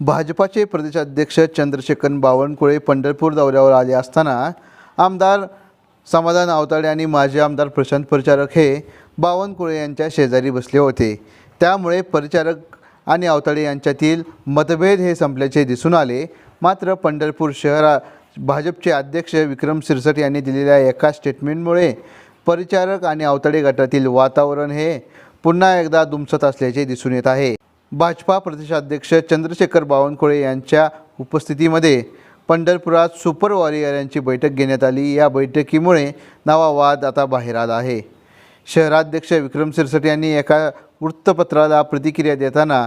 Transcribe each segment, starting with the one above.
भाजपाचे प्रदेशाध्यक्ष चंद्रशेखर बावनकुळे पंढरपूर दौऱ्यावर आले असताना आमदार समाधान आवताडे आणि माजी आमदार प्रशांत परिचारक हे बावनकुळे यांच्या शेजारी बसले होते. त्यामुळे परिचारक आणि आवताडे यांच्यातील मतभेद हे संपल्याचे दिसून आले. मात्र पंढरपूर शहरा भाजपचे अध्यक्ष विक्रम सिरसट यांनी दिलेल्या एका स्टेटमेंटमुळे परिचारक आणि अवतडे गटातील वातावरण हे पुन्हा एकदा दुमसत असल्याचे दिसून येत आहे. भाजपा प्रदेशाध्यक्ष चंद्रशेखर बावनकुळे यांच्या उपस्थितीमध्ये पंढरपुरात सुपर वॉरियर यांची बैठक घेण्यात आली. या बैठकीमुळे नवा वाद आता बाहेर आला आहे. शहराध्यक्ष विक्रम सिरसट यांनी एका वृत्तपत्राला प्रतिक्रिया देताना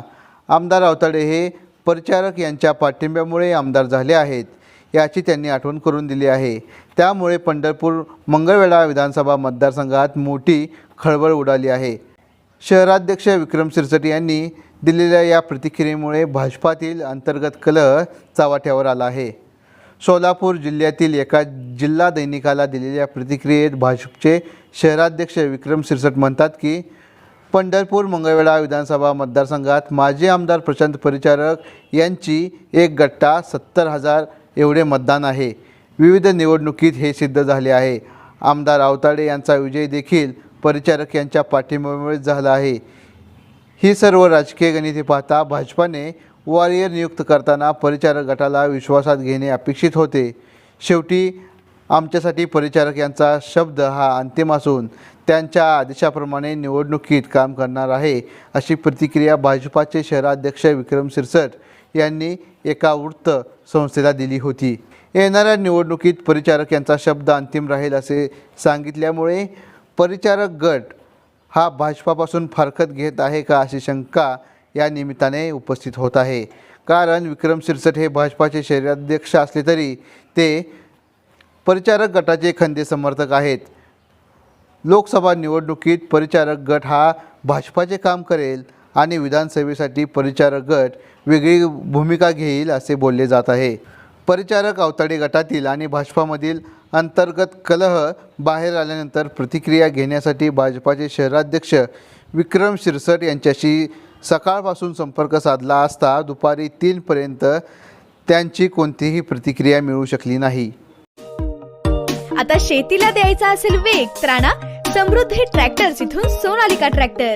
आमदार अवताडे हे परिचारक यांच्या पाठिंब्यामुळे आमदार झाले आहेत. याची त्यांनी आठवण करून दिली आहे. त्यामुळे पंढरपूर मंगळवेढा विधानसभा मतदारसंघात मोठी खळबळ उडाली आहे. शहराध्यक्ष विक्रम सिरसटी यांनी दिलेल्या या प्रतिक्रियेमुळे भाजपातील अंतर्गत कलह चावाट्यावर आला आहे. सोलापूर जिल्ह्यातील एका जिल्हा दैनिकाला दिलेल्या प्रतिक्रियेत भाजपचे शहराध्यक्ष विक्रम सिरसट म्हणतात की पंढरपूर मंगळवेढा विधानसभा मतदारसंघात माजी आमदार प्रशांत परिचारक यांची एक गट्टा सत्तर हजार एवढे मतदान आहे. विविध निवडणुकीत हे सिद्ध झाले आहे. आमदार आवताडे यांचा विजय देखील परिचारक यांच्या पाठिंब्यामुळे झाला आहे. ही सर्व राजकीय गणिते पाहता भाजपाने वॉरियर नियुक्त करताना परिचारक गटाला विश्वासात घेणे अपेक्षित होते. शेवटी आमच्यासाठी परिचारक यांचा शब्द हा अंतिम असून त्यांच्या आदेशाप्रमाणे निवडणुकीत काम करणार आहे अशी प्रतिक्रिया भाजपाचे शहराध्यक्ष विक्रम सिरसट यांनी एका वृत्त संस्थेला दिली होती. येणाऱ्या निवडणुकीत परिचारक यांचा शब्द अंतिम राहील असे सांगितल्यामुळे परिचारक गट हा भाजपापासून फारकत घेत आहे का अशी शंका या निमित्ताने उपस्थित होत आहे. कारण विक्रम सिरसट हे भाजपाचे शहराध्यक्ष असले तरी ते परिचारक गटाचे खंदे समर्थक आहेत. लोकसभा निवडणुकीत परिचारक गट हा भाजपाचे काम करेल आणि विधानसभेसाठी परिचारक गट वेगळी भूमिका घेईल असे बोलले जात आहे. परिचारक अवताडे गटातील आणि भाजपामधील अंतर्गत कलह बाहेर आल्यानंतर प्रतिक्रिया घेण्यासाठी भाजपाचे शहराध्यक्ष विक्रम शिरसट यांच्याशी सकाळपासून संपर्क साधला असता दुपारी तीनपर्यंत त्यांची कोणतीही प्रतिक्रिया मिळू शकली नाही. आता शेतीला द्यायचा असेल वेग तर समृद्धी ट्रॅक्टर इथून सोनालिका ट्रॅक्टर.